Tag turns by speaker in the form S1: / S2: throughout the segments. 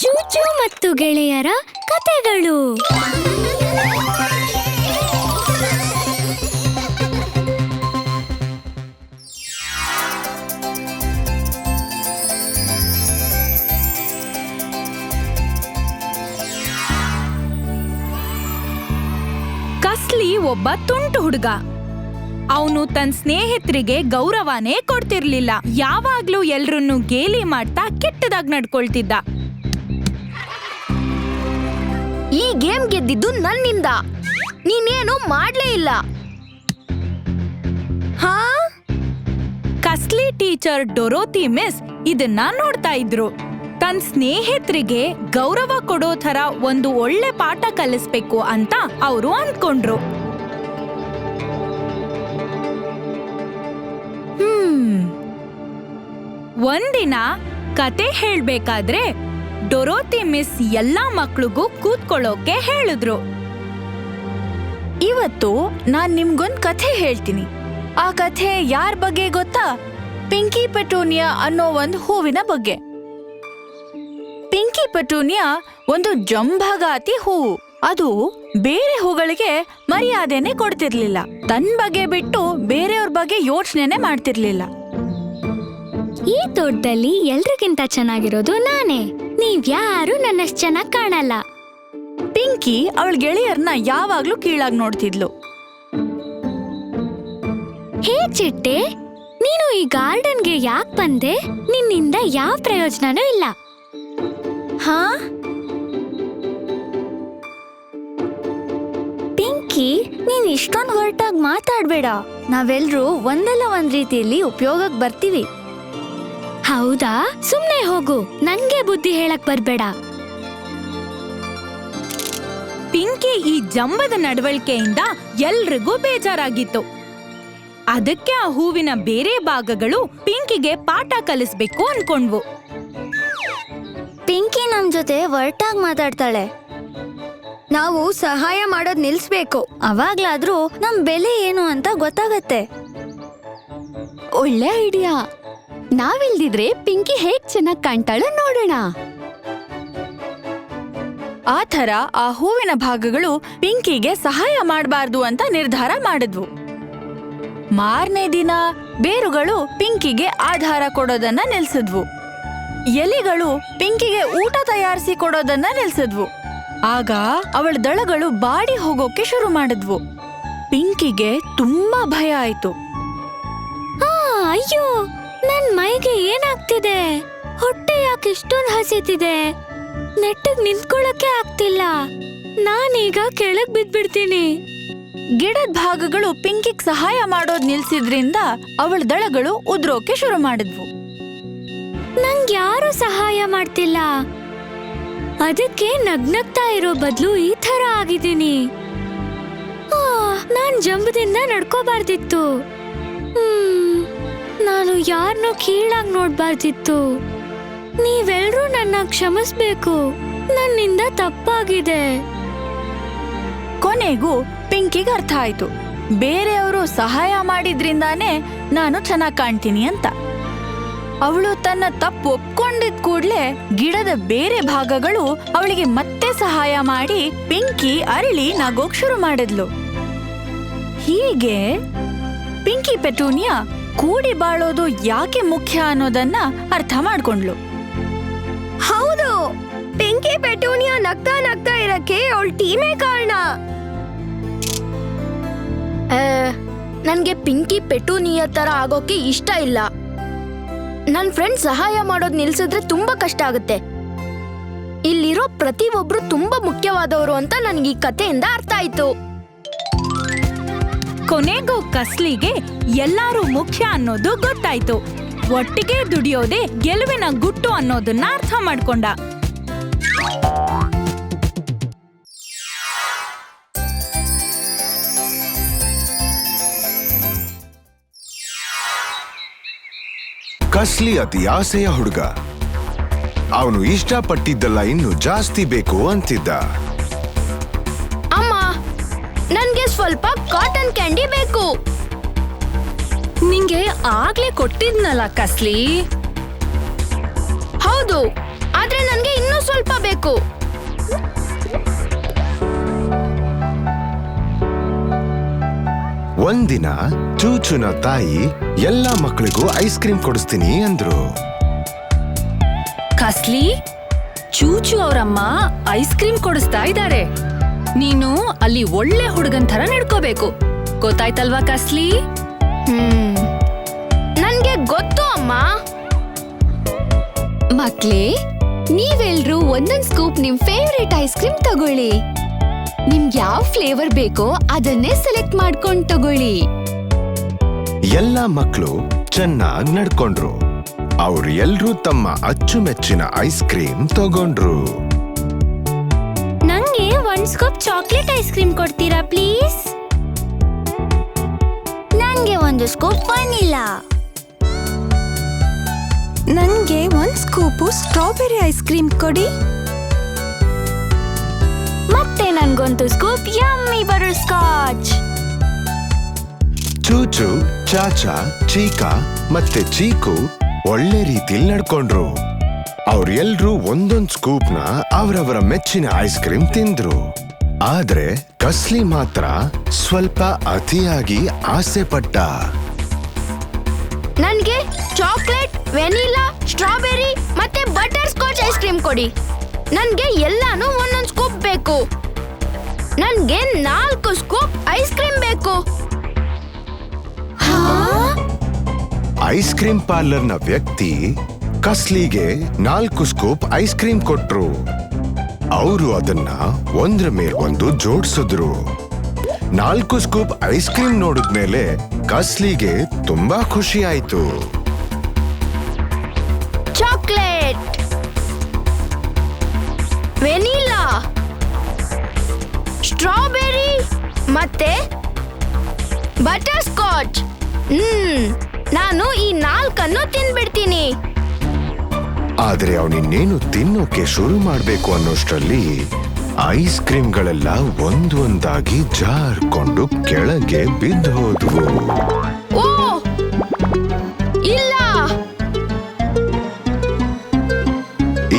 S1: ಚೂಚು ಮತ್ತು ಗೆಳೆಯರ ಕತೆಗಳು.
S2: ಕಸ್ಲಿ ಒಬ್ಬ ತುಂಟು ಹುಡುಗ. ಅವನು ತನ್ನ ಸ್ನೇಹಿತರಿಗೆ ಗೌರವನೇ ಕೊಡ್ತಿರ್ಲಿಲ್ಲ. ಯಾವಾಗ್ಲೂ ಎಲ್ರನ್ನೂ ಗೇಲಿ ಮಾಡ್ತಾ ಕೆಟ್ಟದಾಗ್ ನಡ್ಕೊಳ್ತಿದ್ದ.
S3: ಈ ಗೇಮ್ ಗೆದ್ದಿದ್ದು ನನ್ನಿಂದ. ನೀನೇನು ಮಾಡ್ಲೇ ಇಲ್ಲ. ಹಾ?
S2: ಕಸ್ಲಿ ಟೀಚರ್ ಡೊರೋತಿ ಮಿಸ್ ಇದನ್ನ ನೋಡ್ತಾ ಇದ್ರು. ತನ್ನ ಸ್ನೇಹಿತರಿಗೆ ಗೌರವ ಕೊಡೋ ಥರ ಒಂದು ಒಳ್ಳೆ ಪಾಠ ಕಲಿಸ್ಬೇಕು ಅಂತ ಅವರು ಅಂದ್ಕೊಂಡ್ರು. ಒಂದಿನ ಕತೆ ಹೇಳ್ಬೇಕಾದ್ರೆ ಡೊರೋತಿ ಮಿಸ್ ಎಲ್ಲಾ ಮಕ್ಳಿಗೂ ಕೂತ್ಕೊಳ್ಳೋಕೆ ಹೇಳಿದ್ರು.
S4: ಇವತ್ತು ನಾನ್ ನಿಮ್ಗೊಂದ್ ಕಥೆ ಹೇಳ್ತೀನಿ. ಆ ಕಥೆ ಯಾರ್ ಬಗ್ಗೆ ಗೊತ್ತಾ? ಪಿಂಕಿ ಪೆಟೂನಿಯಾ ಅನ್ನೋ ಒಂದು ಹೂವಿನ ಬಗ್ಗೆ. ಪಿಂಕಿ ಪೆಟೂನಿಯಾ ಒಂದು ಜಂಭಗಾತಿ ಹೂವು ಅದು ಬೇರೆ ಹೂಗಳಿಗೆ ಮರ್ಯಾದೆನೆ ಕೊಡ್ತಿರ್ಲಿಲ್ಲ. ತನ್ನ ಬಗ್ಗೆ ಬಿಟ್ಟು ಬೇರೆಯವ್ರ ಬಗ್ಗೆ ಯೋಚನೆನೆ ಮಾಡ್ತಿರ್ಲಿಲ್ಲ.
S1: ಈ ತೋಟದಲ್ಲಿ ಎಲ್ರಿಗಿಂತ ಚೆನ್ನಾಗಿರೋದು ನಾನೇ. ಯಾರೂ ನನ್ನಷ್ಟು ಚೆನ್ನಾಗಿ ಕಾಣಲ್ಲ.
S4: ಪಿಂಕಿ ಅವಳ ಗೆಳೆಯರ್ನ ಯಾವಾಗ್ಲೂ ಕೀಳಾಗಿ ನೋಡ್ತಿದ್ಲು.
S1: ಹೇ ಚಿಟ್ಟೆ ನೀನು ಈ ಗಾರ್ಡನ್ಗೆ ಯಾಕೆ ಬಂದೆ? ನಿನ್ನಿಂದ ಯಾವ ಪ್ರಯೋಜನನೂ ಇಲ್ಲ.
S4: ಹಾ?
S3: ಪಿಂಕಿ ನೀನ್ ಇಷ್ಟೊಂದು ಹೊರಟಾಗಿ ಮಾತಾಡ್ಬೇಡ. ನಾವೆಲ್ಲರೂ ಒಂದಲ್ಲ ಒಂದ್ ರೀತಿಯಲ್ಲಿ ಉಪಯೋಗಕ್ಕೆ ಬರ್ತೀವಿ.
S1: ಹೌದಾ? ಸುಮ್ನೆ ಹೋಗು. ನಂಗೆ ಬುದ್ಧಿ ಹೇಳಕ್ ಬರ್ಬೇಡ.
S2: ಪಿಂಕಿ ಈ ಜಂಬದ ನಡವಳಿಕೆಯಿಂದ ಎಲ್ರಿಗೂ ಬೇಜಾರಾಗಿತ್ತು. ಅದಕ್ಕೆ ಆ ಹೂವಿನ ಬೇರೆ ಭಾಗಗಳು ಪಿಂಕಿಗೆ ಪಾಠ ಕಲಿಸ್ಬೇಕು ಅನ್ಕೊಂಡ್ವು.
S3: ಪಿಂಕಿ ನಮ್ ಜೊತೆ ಒರಟಾಗಿ ಮಾತಾಡ್ತಾಳೆ. ನಾವು ಸಹಾಯ ಮಾಡೋದ್ ನಿಲ್ಸ್ಬೇಕು. ಅವಾಗ್ಲಾದ್ರೂ ನಮ್ ಬೆಲೆ ಏನು ಅಂತ ಗೊತ್ತಾಗತ್ತೆ.
S5: ಒಳ್ಳೆ ಐಡಿಯಾ. ನಾವಿಲ್ದಿದ್ರೆ ಪಿಂಕಿ ಹೇಗ್ ಚೆನ್ನಾಗ್ ಕಾಣ್ತಾಳೋ ನೋಡೋಣ.
S4: ಆ ಥರ ಆ ಹೂವಿನ ಭಾಗಗಳು ಪಿಂಕಿಗೆ ಸಹಾಯ ಮಾಡಬಾರ್ದು ಅಂತ ನಿರ್ಧಾರ ಮಾಡಿದ್ವು. ಮಾರನೇ ದಿನ ಬೇರುಗಳು ಪಿಂಕಿಗೆ ಆಧಾರ ಕೊಡೋದನ್ನ ನಿಲ್ಸಿದ್ವು. ಎಲೆಗಳು ಪಿಂಕಿಗೆ ಊಟ ತಯಾರಿಸಿ ಕೊಡೋದನ್ನ ನಿಲ್ಸಿದ್ವು. ಆಗ ಅವಳ ದಳಗಳು ಬಾಡಿ ಹೋಗೋಕೆ ಶುರು ಮಾಡಿದ್ವು. ಪಿಂಕಿಗೆ ತುಂಬಾ ಭಯ ಆಯ್ತು.
S1: ಅಯ್ಯೋ ನನ್ ಮೈಗೆ ಏನಾಗ್ತಿದೆ? ಹೊಟ್ಟೆ ಯಾಕೆ ಇಷ್ಟೊಂದು ಹಸಿತಿದೆ? ನೆಟ್ಟಗ್ ನಿಂತ್ಕೊಳ್ಳಕ್ಕೆ ಆಗ್ತಿಲ್ಲ. ನಾನೀಗ ಕೆಳಗ್ ಬಿದ್ಬಿಡ್ತೀನಿ.
S4: ಗಿಡದ ಭಾಗಗಳು ಪಿಂಕಿಗ್ ಸಹಾಯ ಮಾಡೋದ್ ನಿಲ್ಸಿದ್ರಿಂದ ಅವಳ ದಳಗಳು ಉದ್ರೋಕೆ ಶುರು ಮಾಡಿದ್ವು.
S1: ನಂಗ್ ಯಾರು ಸಹಾಯ ಮಾಡ್ತಿಲ್ಲ. ಅದಕ್ಕೆ ನಗ್ನಗ್ತಾ ಇರೋ ಬದಲು ಈ ತರ ಆಗಿದ್ದೀನಿ. ಆ, ನಾನ್ ಜಂಬದಿಂದ ನಡ್ಕೋಬಾರ್ದಿತ್ತು. ಹ್ಮ್, ನಾನು ಯಾರನ್ನೂ ಕೀಳಾಗ್ ನೋಡ್ಬಾರ್ದಿತ್ತು. ನೀವೆಲ್ಲರೂ ನನ್ನ ಕ್ಷಮಿಸ್ಬೇಕು. ನನ್ನಿಂದ ತಪ್ಪಾಗಿದೆ.
S4: ಕೊನೆಗೂ ಪಿಂಕಿಗೆ ಅರ್ಥ ಆಯ್ತು. ಬೇರೆಯವರು ಸಹಾಯ ಮಾಡಿದ್ರಿಂದಾನೇ ನಾನು ಚೆನ್ನಾಗಿ ಕಾಣ್ತೀನಿ ಅಂತ. ಅವಳು ತನ್ನ ತಪ್ಪು ಒಪ್ಕೊಂಡಿದ್ ಕೂಡ್ಲೆ ಗಿಡದ ಬೇರೆ ಭಾಗಗಳು ಅವಳಿಗೆ ಮತ್ತೆ ಸಹಾಯ ಮಾಡಿ ಪಿಂಕಿ ಅರಳಿ ನಗೋಕ್ ಶುರು ಮಾಡಿದ್ಲು. ಹೀಗೆ ಪಿಂಕಿ ಪೆಟೂನಿಯಾ ಕೂಡಿ ಬಾಳೋದು ಯಾಕೆ ಮುಖ್ಯ ಅನ್ನೋದನ್ನ ಅರ್ಥ ಮಾಡ್ಕೊಂಡ್ಲು
S3: ಹೌದು. ಪಿಂಕಿ ಪೆಟೂನಿಯಾ ನಗ್ತಾ ನಗ್ತಾ ಇರಕ್ಕೆ ಅವಳ ಟೀಮೇ ಕಾರಣ. ನನ್ಗೆ ಪಿಂಕಿ ಪೆಟೂನಿಯ ತರ ಆಗೋಕೆ ಇಷ್ಟ ಇಲ್ಲ. ನನ್ ಫ್ರೆಂಡ್ ಸಹಾಯ ಮಾಡೋದ್ ನಿಲ್ಸಿದ್ರೆ ತುಂಬಾ ಕಷ್ಟ ಆಗುತ್ತೆ. ಇಲ್ಲಿರೋ ಪ್ರತಿ ಒಬ್ರು ತುಂಬಾ ಮುಖ್ಯವಾದವರು ಅಂತ ನನ್ಗೆ ಈ ಕಥೆಯಿಂದ ಅರ್ಥ ಆಯ್ತು.
S2: ಕೊನೆಗೂ ಕಸ್ಲಿಗೆ ಎಲ್ಲಾರು ಮುಖ್ಯ ಅನ್ನೋದು ಗೊತ್ತಾಯ್ತು. ಒಟ್ಟಿಗೆ ದುಡಿಯೋದೇ ಗೆಲುವಿನ ಗುಟ್ಟು ಅನ್ನೋದನ್ನ ಅರ್ಥ ಮಾಡ್ಕೊಂಡ.
S6: ಕಸ್ಲಿ ಅತಿ ಆಸೆಯ ಹುಡುಗ. ಅವನು ಇಷ್ಟಪಟ್ಟಿದ್ದಲ್ಲ ಇನ್ನು ಜಾಸ್ತಿ ಬೇಕು ಅಂತಿದ್ದ.
S3: ನನ್ಗೆ ಸ್ವಲ್ಪ ಕಾಟನ್ ಕ್ಯಾಂಡಿ ಬೇಕು.
S5: ನಿಂಗೆ ಆಗ್ಲೇ ಕೊಟ್ಟಿದ್ನಲ್ಲ ಕಸ್ಲಿ?
S3: ಹೌದು ಆದ್ರೆ ನನ್ಗೆ ಇನ್ನೂ ಸ್ವಲ್ಪ ಬೇಕು.
S6: ಒಂದಿನ ಚೂಚುನ ತಾಯಿ ಎಲ್ಲ ಮಕ್ಕಳಿಗೂ ಐಸ್ ಕ್ರೀಮ್ ಕೊಡಿಸ್ತೀನಿ ಅಂದ್ರು.
S7: ಕಸ್ಲಿ ಚೂಚು ಅವರಮ್ಮ ಐಸ್ ಕ್ರೀಮ್ ಕೊಡಿಸ್ತಾ ಇದ್ದಾರೆ ನೀನು ಅಲ್ಲಿ ಒಳ್ಳೆ ಹುಡುಗನ್ ಥರ ನಡ್ಕೋಬೇಕು. ಗೊತ್ತಾಯ್ತಲ್ವಾ ಕಸ್ಲಿ?
S3: ಹ್ಮ್. ನನ್ಗೆ ಗೊತ್ತು ಅಮ್ಮ.
S5: ಮಕ್ಳೇ, ನೀವೆಲ್ರೂ ಒಂದೊಂದ್ ಸ್ಕೂಪ್ ನಿಮ್ ಫೇವ್ರೇಟ್ ಐಸ್ ಕ್ರೀಮ್ ತಗೊಳ್ಳಿ. ನಿಮ್ಗೆ ಯಾವ ಫ್ಲೇವರ್ ಬೇಕೋ ಅದನ್ನೇ ಸೆಲೆಕ್ಟ್ ಮಾಡ್ಕೊಂಡು ತಗೊಳ್ಳಿ.
S6: ಎಲ್ಲ ಮಕ್ಕಳು ಚೆನ್ನಾಗಿ ನಡ್ಕೊಂಡ್ರು. ಅವ್ರು ಎಲ್ರೂ ತಮ್ಮ ಅಚ್ಚುಮೆಚ್ಚಿನ ಐಸ್ ಕ್ರೀಮ್ ತಗೊಂಡ್ರು.
S1: ನಂಗೆ ಒಂದ್ ಸ್ಕೂಪ್ ಚಾಕ್ಲೇಟ್ ಐಸ್ ಕ್ರೀಮ್ ಕೊಡ್ತೀರಾ ಪ್ಲೀಸ್ ನನಗೆ ಒಂದು ಸ್ಕೂಪ್ ವನಿಲಾ
S8: ನನಗೆ ಒಂದ್ ಸ್ಕೂಪು ಸ್ಟ್ರಾಬೆರಿ ಐಸ್ ಕ್ರೀಮ್ ಕೊಡಿ.
S1: ಮತ್ತೆ ನನ್ಗೊಂದು ಸ್ಕೂಪ್ ಯಮ್ಮಿ ಬಟರ್ ಸ್ಕಾಚ್
S6: ಚೂಚು ಚಾಚಾ ಚೀಕಾ ಮತ್ತೆ ಚೀಕು ಒಳ್ಳೆ ರೀತಿಲಿ ನಡ್ಕೊಂಡ್ರು. ಅವ್ರೆಲ್ರೂ ಒಂದೊಂದ್ ಸ್ಕೂಪ್ನ ಅವರವರ ಮೆಚ್ಚಿನ ಐಸ್ ಕ್ರೀಮ್ ತಿಂದ್ರು. ಆದ್ರೆ ಕಸ್ಲಿ ಮಾತ್ರ ಸ್ವಲ್ಪ ಅತಿಯಾಗಿ ಆಸೆ ಪಟ್ಟ.
S3: ನನ್ಗೆ ಚಾಕ್ಲೇಟ್ ವೆನಿಲಾ ಸ್ಟ್ರಾಬೆರಿ ಮತ್ತೆ ಬಟರ್ ಸ್ಕಾಚ್ ಐಸ್ ಕ್ರೀಮ್ ಕೊಡಿ. ನನ್ಗೆ ಎಲ್ಲಾನು ಒಂದೊಂದ್ ಸ್ಕೂಪ್ ಬೇಕು. ನನ್ಗೆ ನಾಲ್ಕು ಸ್ಕೂಪ್ ಐಸ್ ಕ್ರೀಮ್ ಬೇಕು.
S6: ಐಸ್ ಕ್ರೀಮ್ ಪಾರ್ಲರ್ನ ವ್ಯಕ್ತಿ ಕಸ್ಲಿಗೆ ನಾಲ್ಕು ಸ್ಕೂಪ್ ಐಸ್ ಕ್ರೀಮ್ ಕೊಟ್ರು. ಅವರು ಅದನ್ನ ಒಂದ್ರ ಮೇಲ್ ಒಂದು ಜೋಡಿಸಿದ್ರು. ನಾಲ್ಕು ಸ್ಕೂಪ್ ಐಸ್ ಕ್ರೀಮ್ ನೋಡಿದ್ಮೇಲೆ ಕಸ್ಲಿಗೆ ತುಂಬಾ ಖುಷಿ ಆಯ್ತು.
S3: ಚಾಕ್ಲೇಟ್. ವೆನಿಲಾ ಸ್ಟ್ರಾಬೆರಿ ಮತ್ತೆ ಬಟರ್ ಸ್ಕಾಚ್. ಹ್ಮ್, ನಾನು ಈ ನಾಲ್ಕನ್ನು ತಿನ್ಬಿಡ್ತೀನಿ.
S6: ಆದ್ರೆ ಅವನಿನ್ನೇನು ತಿನ್ನೋಕೆ ಶುರು ಮಾಡ್ಬೇಕು ಅನ್ನೋಷ್ಟರಲ್ಲಿ ಐಸ್ ಕ್ರೀಮ್ಗಳೆಲ್ಲ ಒಂದೊಂದಾಗಿ ಜಾರ್ಕೊಂಡು ಕೆಳಗೆ ಬಿದ್ದು ಹೋದ್ವು
S3: ಓ! ಇಲ್ಲ!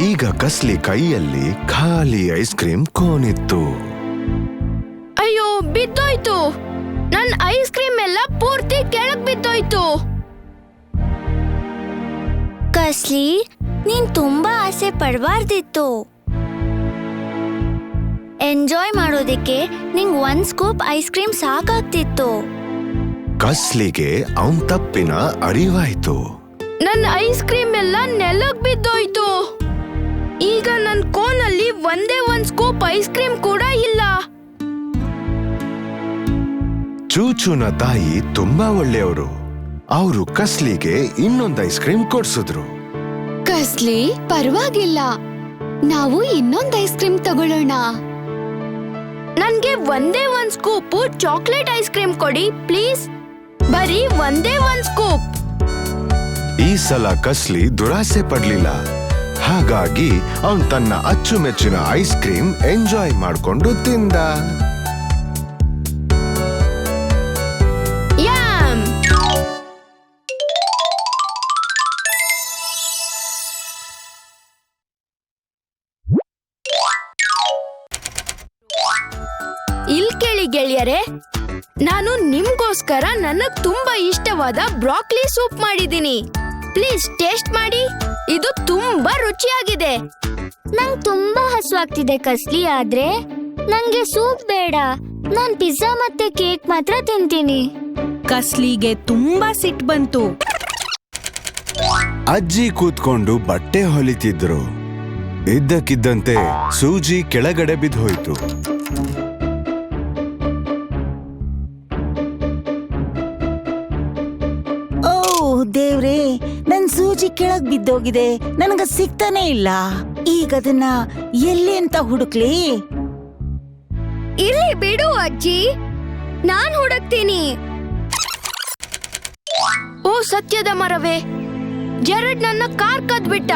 S6: ಈಗ ಕಸ್ಲಿ ಕೈಯಲ್ಲಿ ಖಾಲಿ ಐಸ್ ಕ್ರೀಮ್ ಕೋನಿತ್ತು.
S3: ಅಯ್ಯೋ ಬಿದ್ದೋಯ್ತು. ನನ್ ಐಸ್ ಕ್ರೀಮ್ ಎಲ್ಲ ಪೂರ್ತಿ ಕೆಳಗ್ ಬಿದ್ದೋಯ್ತು.
S1: ಕಸ್ಲಿ ನೀನ್ ತುಂಬಾ ಆಸೆ ಪಡಬಾರ್ದಿತ್ತು. ಎಂಜಾಯ್ ಮಾಡೋದಕ್ಕೆ ನಿಂಗ್ ಒಂದ್ ಸ್ಕೂಪ್ ಐಸ್ ಕ್ರೀಮ್ ಸಾಕಾಗ್ತಿತ್ತು.
S6: ಕಸ್ಲಿಗೆ ಅವನ್ ತಪ್ಪಿನ ಅರಿವಾಯ್ತು.
S3: ನನ್ನ ಐಸ್ ಕ್ರೀಮ್ ಎಲ್ಲ ನೆಲಕ್ ಬಿದ್ದೋಯ್ತು. ಈಗ ನನ್ ಕೋನಲ್ಲಿ ಒಂದೇ ಒಂದ್ ಸ್ಕೂಪ್ ಐಸ್ ಕ್ರೀಮ್ ಕೂಡ ಇಲ್ಲ.
S6: ಚೂಚುನ ತಾಯಿ ತುಂಬಾ ಒಳ್ಳೆಯವರು. ಅವರು ಕಸ್ಲಿಗೆ ಇನ್ನೊಂದು ಐಸ್ ಕ್ರೀಮ್ ಕೊಡ್ಸಿದ್ರು.
S5: ಕಸ್ಲಿ ಪರವಾಗಿಲ್ಲ. ನಾವು ಇನ್ನೊಂದ್ ಐಸ್ ಕ್ರೀಮ್ ತಗೊಳ್ಳೋಣ.
S3: ನನ್ಗೆ ಒಂದೇ ಒಂದ್ ಸ್ಕೂಪ್ ಚಾಕ್ಲೇಟ್ ಐಸ್ ಕ್ರೀಮ್ ಕೊಡಿ ಪ್ಲೀಸ್ ಬರೀ ಒಂದೇ ಒಂದ್ ಸ್ಕೂಪ್
S6: ಈ ಸಲ ಕಸ್ಲಿ ದುರಾಸೆ ಪಡ್ಲಿಲ್ಲ. ಹಾಗಾಗಿ ಅವನ್ ತನ್ನ ಅಚ್ಚುಮೆಚ್ಚಿನ ಐಸ್ ಕ್ರೀಮ್ ಎಂಜಾಯ್ ಮಾಡ್ಕೊಂಡು ತಿಂದ.
S3: ಇಲ್ ಕೇಳಿ ಗೆಳೆಯರೆ ನಾನು ನಿಮ್ಗೋಸ್ಕರ ನನಗ್ ತುಂಬಾ ಇಷ್ಟವಾದ ಬ್ರಾಕ್ಲಿ ಸೂಪ್ ಮಾಡಿದ್ದೀನಿ. ಪ್ಲೀಸ್ ಟೇಸ್ಟ್ ಮಾಡಿ ಇದು ತುಂಬಾ ರುಚಿಯಾಗಿದೆ.
S1: ನಂಗ್ ತುಂಬಾ ಹಸುವಾಗ್ತಿದೆ ಕಸ್ಲಿ ಆದ್ರೆ ನಂಗೆ ಸೂಪ್ ಬೇಡ. ನಾನ್ ಪಿಜ್ಜಾ ಮತ್ತೆ ಕೇಕ್ ಮಾತ್ರ ತಿಂತೀನಿ.
S2: ಕಸ್ಲಿಗೆ ತುಂಬಾ ಸಿಟ್ ಬಂತು.
S6: ಅಜ್ಜಿ ಕೂತ್ಕೊಂಡು ಬಟ್ಟೆ ಹೊಲಿತಿದ್ರು. ಇದ್ದಕ್ಕಿದ್ದಂತೆ ಸೂಜಿ ಕೆಳಗಡೆ ಬಿದ್ದೋಯ್ತು
S8: ದೇವ್ರೇ, ನನ್ ಸೂಜಿ ಕೆಳಗ್ ಬಿದ್ದೋಗಿದೆ. ನನಗ ಸಿಗ್ತಾನೆ ಇಲ್ಲ. ಈಗ ಅದನ್ನ ಎಲ್ಲಿ ಅಂತ ಹುಡುಕ್ಲಿ?
S3: ಇಲ್ಲಿ ಬಿಡು ಅಜ್ಜಿ. ನಾನ್ ಹುಡುಕ್ತೀನಿ. ಓ ಸತ್ಯದ ಮರವೇ, ಜರಡ್ ನನ್ನ ಕಾರ್ ಕದ್ಬಿಟ್ಟ.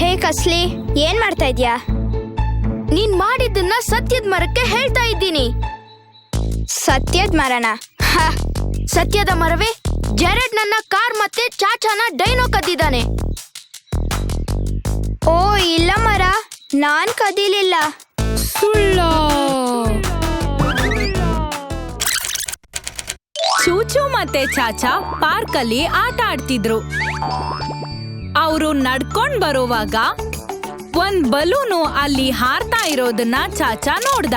S3: ಹೇ ಕಸ್ಲಿ, ಏನ್ ಮಾಡ್ತಾ ಇದ್ಯಾ? ನೀನ್ ಮಾಡಿದ್ದನ್ನ ಸತ್ಯದ ಮರಕ್ಕೆ ಹೇಳ್ತಾ ಇದ್ದೀನಿ. ಸತ್ಯದ ಮರನ? ಸತ್ಯದ ಮರವೇ, ಜೆರೆಡ್ ನನ್ನ ಕಾರ್ ಮತ್ತೆ ಚಾಚಾನ ಡೈನೋ ಕದ್ದಿದ್ದಾನೆ. ಓ, ಇಲ್ಲ ಮರ, ನಾನ್ ಕದಿಲಿಲ್ಲ.
S1: ಸುಳ್ಳ.
S2: ಚೂಚು ಮತ್ತೆ ಚಾಚಾ ಪಾರ್ಕ್ ಅಲ್ಲಿ ಆಟ ಆಡ್ತಿದ್ರು. ಅವರು ನಡ್ಕೊಂಡ್ ಬರುವಾಗ ಒಂದ್ ಬಲೂನು ಅಲ್ಲಿ ಹಾರ್ತಾ ಇರೋದನ್ನ ಚಾಚಾ ನೋಡ್ದ.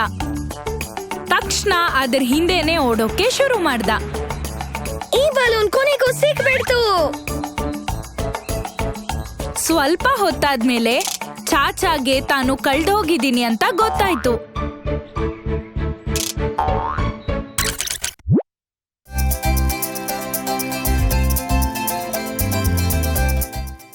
S2: ತಕ್ಷಣ ಅದರ ಹಿಂದೆನೆ ಓಡೋಕೆ ಶುರು ಮಾಡ್ದ.
S1: ಈ ಬಲೂನ್ ಕೊನೆಗೂ ಸಿಕ್ಬಿಡ್ತು.
S2: ಸ್ವಲ್ಪ ಹೊತ್ತಾದ್ಮೇಲೆ ಚಾಚಾಗೆ ತಾನು ಕಳ್ದೋಗಿದ್ದೀನಿ ಅಂತ ಗೊತ್ತಾಯ್ತು.